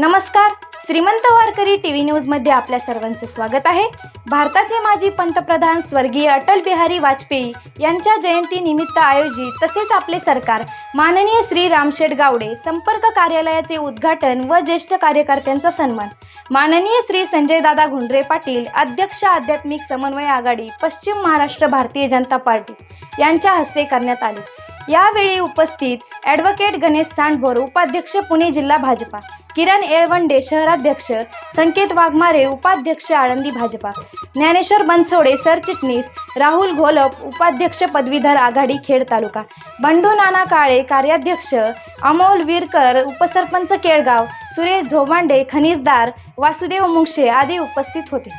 नमस्कार श्रीमंत वारकरी T V न्यूजमध्ये आपल्या सर्वांचे स्वागत आहे. भारताचे माजी पंतप्रधान स्वर्गीय अटल बिहारी वाजपेयी यांच्या जयंतीनिमित्त आयोजित तसेच आपले सरकार माननीय श्री रामशेठ गावडे संपर्क कार्यालयाचे उद्घाटन व ज्येष्ठ कार्यकर्त्यांचा सन्मान. माननीय श्री संजयदादा घुंडरे पाटील अध्यक्ष आध्यात्मिक समन्वय आघाडी पश्चिम महाराष्ट्र भारतीय जनता पार्टी यांच्या हस्ते करण्यात आले. यावेळी उपस्थित ॲडव्होकेट गणेश सांडभोर उपाध्यक्ष पुणे जिल्हा भाजपा किरण येळवंडे शहराध्यक्ष संकेत वाघमारे उपाध्यक्ष आळंदी भाजपा ज्ञानेश्वर बनसोडे सरचिटणीस राहुल घोलप उपाध्यक्ष पदवीधर आघाडी खेड तालुका बंडू नाना काळे कार्याध्यक्ष अमोल विरकर उपसरपंच केळगाव सुरेश झोमांडे खनिजदार वासुदेव मुंगशे आदी उपस्थित होते.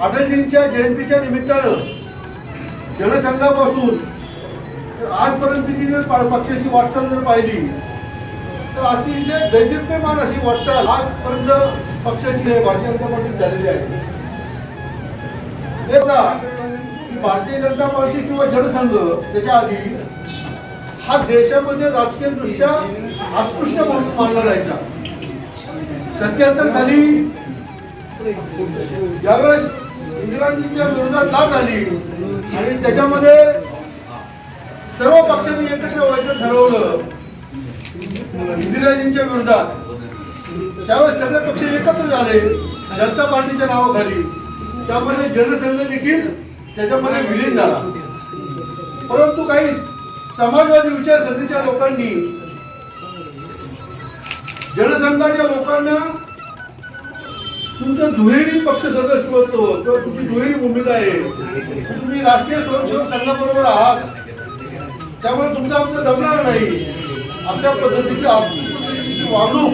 अटलजींच्या जयंतीच्या निमित्तानं जनसंघापासून तर आजपर्यंतची जर पक्षाची वाटचाल जर पाहिली तर अशी जे दैदिप्यमान अशी वाटचाल आजपर्यंत पक्षाची भारतीय जनता पार्टीत झालेली आहे. की भारतीय जनता पार्टी किंवा जनसंघ त्याच्या आधी हा देशामध्ये राजकीय दृष्ट्या अस्पृश्य म्हणून मानला जायचा. सत्याहत्तर साली ज्यावेळेस इंदिराजींच्या विरोधात लाट आली आणि त्याच्यामध्ये सर्व पक्षांनी एकत्र व्हायचं ठरवलं. इंदिराजींच्या विरोधात. त्यावेळेस सगळे पक्ष एकत्र झाले. जनता पार्टीच्या नावाखाली. त्यामध्ये जनसंघ देखील त्याच्यामध्ये विलीन झाला. परंतु काही समाजवादी विचारसरणीच्या लोकांनी जनसंघाच्या लोकांना तुमचं दुहेरी पक्ष सदस्यत्व किंवा तुमची दुहेरी भूमिका आहे. तुम्ही राष्ट्रीय स्वयंसेवक संघाबरोबर आहात. त्यामुळे तुमचं आमचं जमणार नाही. अशा पद्धतीची आपली वागणूक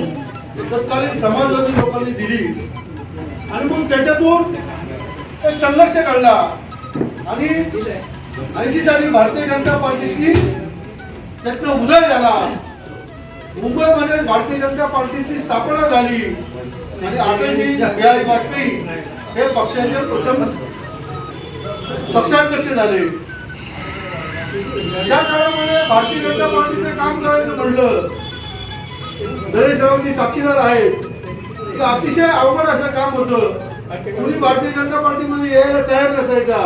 तत्कालीन समाजवादी लोकांनी दिली. आणि मग त्याच्यातून एक संघर्ष काढला आणि ऐंशी साली भारतीय जनता पार्टीची त्यातनं उदय झाला. मुंबईमध्ये भारतीय जनता पार्टीची स्थापना झाली. आणि अटलजी बिहारी वाजपेयी हे पक्षाचे प्रथम पक्षाध्यक्ष झाले. या काळामध्ये भारतीय जनता पार्टीचं काम करायचं म्हणलं गणेशरावजी साक्षीदार आहेत. अतिशय अवघड असं काम होतं. कुणी भारतीय जनता पार्टीमध्ये यायला तयार नसायचा.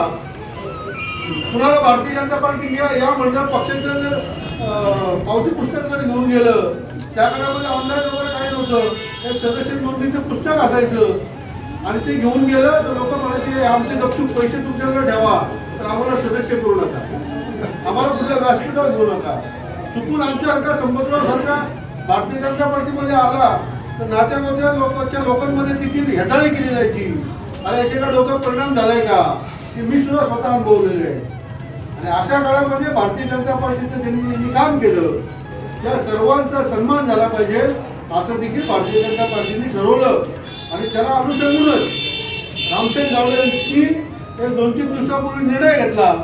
कुणाला भारतीय जनता पार्टी या या म्हणणं पक्षाचं जर पावती पुस्तक जर घेऊन गेलं त्या काळामध्ये ऑनलाईन वगैरे काही नव्हतं. एक सदस्य नोंदणीचं पुस्तक असायचं. आणि ते घेऊन गेलं तर लोक म्हणायचे आमचे गपचूप पैसे तुमच्याकडे ठेवा तर आम्हाला सदस्य करू नका. आम्हाला कुठल्या व्यासपीठावर घेऊ नका. चुकून आमच्यासारखा संपतरावसारखा भारतीय जनता पार्टीमध्ये आला तर नात्यामध्ये लोकांच्या लोकांमध्ये देखील हेटाळी केली जायची अरे याच्याकडे डोक्यात परिणाम झालाय का? की मी सुद्धा स्वतः अनुभवलेलं आहे. आणि अशा काळामध्ये भारतीय जनता पार्टीचं त्यांनी काम केलं त्या सर्वांचा सन्मान झाला पाहिजे असं देखील भारतीय जनता पार्टीने ठरवलं. आणि त्याला अनुसरूनच रामसेन गावडे यांनी एक दोन तीन दिवसापूर्वी निर्णय घेतला.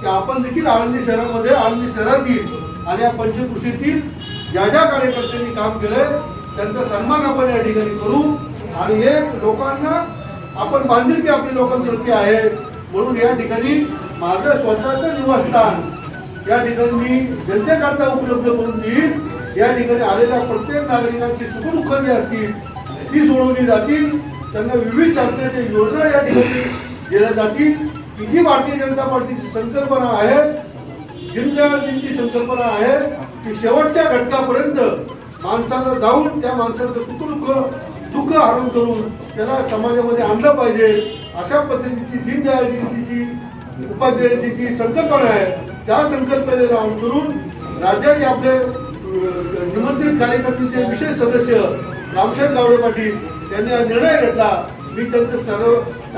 की आपण देखील आळंदी शहरामध्ये आळंदी शहरातील आणि या पंचकृषीतील ज्या ज्या कार्यकर्त्यांनी काम केलंय त्यांचा सन्मान आपण या ठिकाणी करू आणि हे लोकांना आपण बांधिलकी आपली लोकांप्रती आहे म्हणून या ठिकाणी माझं स्वतःचं निवासस्थान या ठिकाणी मी जनतेकरता उपलब्ध करून देईन या ठिकाणी आलेल्या प्रत्येक नागरिकांची सुखदुःख जी असतील ती सोडवली जातील. त्यांना विविध शासनाच्या योजना या ठिकाणी दिल्या जातील. ही भारतीय जनता पार्टीची संकल्पना आहे दीनदयाळजींची संकल्पना आहे की शेवटच्या घटकापर्यंत माणसाला जाऊन त्या माणसाचं सुखदुःख दुःख हरण करून त्याला समाजामध्ये आणलं पाहिजे. अशा पद्धतीची दीनदयाळजींची जी उपाध्यायांची जी संकल्पना आहे त्या संकल्पनेला अनुसरून राज्याचे आपले निमंत्रित कार्यकर्त्यांचे विशेष सदस्य रामशेठ गावडे पाटील यांनी हा निर्णय घेतला. मी त्यांचं सर्व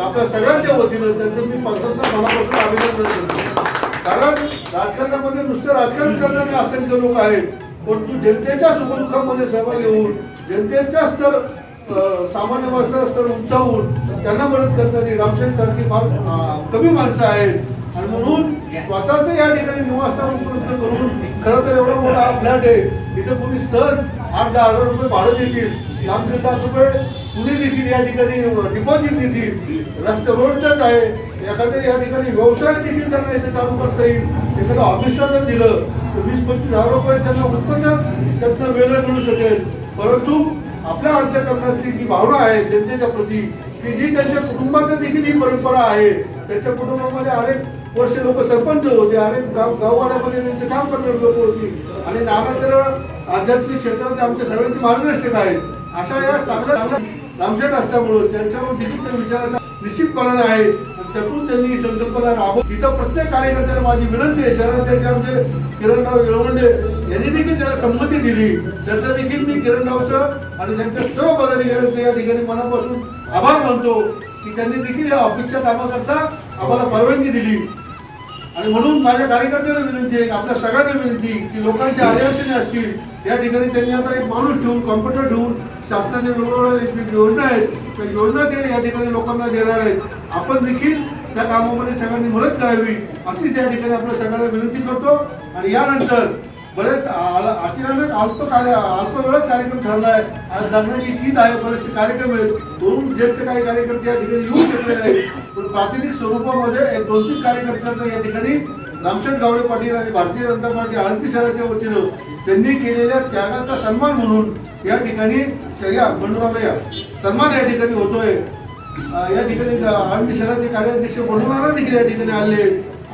आपल्या सगळ्यांच्या वतीनं त्यांचं मी पंतप्रधान मनापासून अभिनंदन करतो. कारण राजकारणामध्ये नुसतं राजकारण करणारे असंख्य लोक आहेत. परंतु जनतेच्या सुखदुःखामध्ये सहभाग येऊन जनतेच्या स्तर सामान्य माणसाचा स्तर उंचावून त्यांना मदत करणारी रामशेठ सारखी फार कमी माणसं आहेत. आणि म्हणून स्वतःचं या ठिकाणी निवासस्थान उपलब्ध करून खरं तर एवढा मोठा फ्लॅट आहे. इथं कोणी सहज आठ दहा हजार रुपये भाडं देतील. लांब दीड लाख रुपये कुणी देखील या ठिकाणी डिपॉझिट देतील रस्ते रोडच आहे. एखाद्या या ठिकाणी व्यवसाय देखील त्यांना इथे चालू करता येईल. एखाद्या ऑफिसला जर दिलं तर वीस पंचवीस हजार रुपये त्यांना उत्पन्न त्यांना वेगळं मिळू शकेल. परंतु आपल्या अंतकरणातली जी भावना आहे जनतेच्या प्रती की जी त्यांच्या कुटुंबाचं देखील ही परंपरा आहे त्यांच्या कुटुंबामध्ये अनेक वर्ष लोक सरपंच होते अनेक गाव गाववाड्यामध्ये त्यांचे काम करणारे लोक होती. आणि नागात्र आध्यात्मिक क्षेत्रात आमच्या सगळ्यांचे मार्गदर्शक आहेत. अशा या चांगल्या चांगल्या रामशेठ असल्यामुळं त्यांच्यावर देखील त्या विचाराचा निश्चितपणाने आहे. त्यातून त्यांनी ही संकल्पना राबव इथं प्रत्येक कार्यकर्त्याला माझी विनंती आहे. शहराध्यक्ष आमचे किरणराव येळवंडे यांनी देखील त्याला संमती दिली. त्याचं देखील मी किरणरावचं आणि त्यांच्या सर्व पदाधिकाऱ्यांचं या ठिकाणी मनापासून आभार मानतो की त्यांनी देखील या ऑफिसच्या कामाकरता आम्हाला परवानगी दिली. आणि म्हणून माझ्या कार्यकर्त्यांना विनंती आहे आपल्या सगळ्यांना विनंती की लोकांच्या अडचणी असतील या ठिकाणी त्यांनी आता एक माणूस ठेवून कॉम्प्युटर ठेवून शासनाच्या वेगवेगळ्या योजना आहेत. त्या योजना ते या ठिकाणी लोकांना देणार आहेत. आपण देखील त्या कामामध्ये सगळ्यांनी मदत करावी अशीच या ठिकाणी आपल्या सगळ्यांना विनंती करतो. आणि यानंतर बरेच अतिरिक्त अल्प कार्य अल्प वेळात कार्यक्रम ठरला आहे. आज लग्नाची गीत आहे बरेचसे कार्यक्रम आहेत. दोन ज्येष्ठ काही कार्यकर्ते या ठिकाणी येऊ शकलेले आहेत. पण प्रातिनिधिक स्वरूपामध्ये एक दोन तीन कार्यकर्त्यांचा या ठिकाणी रामचंद गावडे पाटील आणि भारतीय जनता पार्टी आळंदी शहराच्या वतीनं त्यांनी केलेल्या त्यागाचा सन्मान म्हणून या ठिकाणी या बंडुराला या सन्मान या ठिकाणी होतोय. या ठिकाणी आळंदी शहराचे कार्याध्यक्ष बंडुराला देखील या ठिकाणी आले.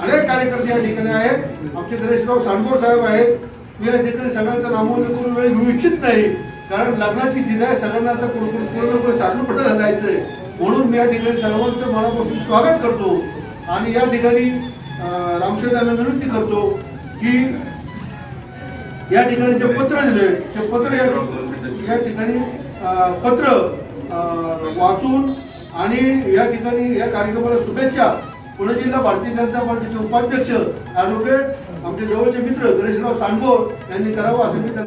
अनेक कार्यकर्ते या ठिकाणी आहेत. आमचे गणेशराव सांडगोळ साहेब आहेत. मी या ठिकाणी सगळ्यांचं नामोल्लेख करून वेळ घेऊ इच्छित नाही। कारण लग्नाची जिल्हा आहे सगळ्यांना आता कुठे कुठे ना जायचंय म्हणून मी या ठिकाणी सर्वांचं मनापासून स्वागत करतो आणि या ठिकाणी अं, विनंती करतो की या ठिकाणी जे पत्र दिले ते पत्र या ठिकाणी पत्र वाचून आणि या ठिकाणी या कार्यक्रमाला शुभेच्छा। पुणे जिल्हा भारतीय जनता पार्टीचे उपाध्यक्ष ॲडव्होकेट आमचे जवळचे मित्र गणेशराव सांडगोळ यांनी करावं असं मी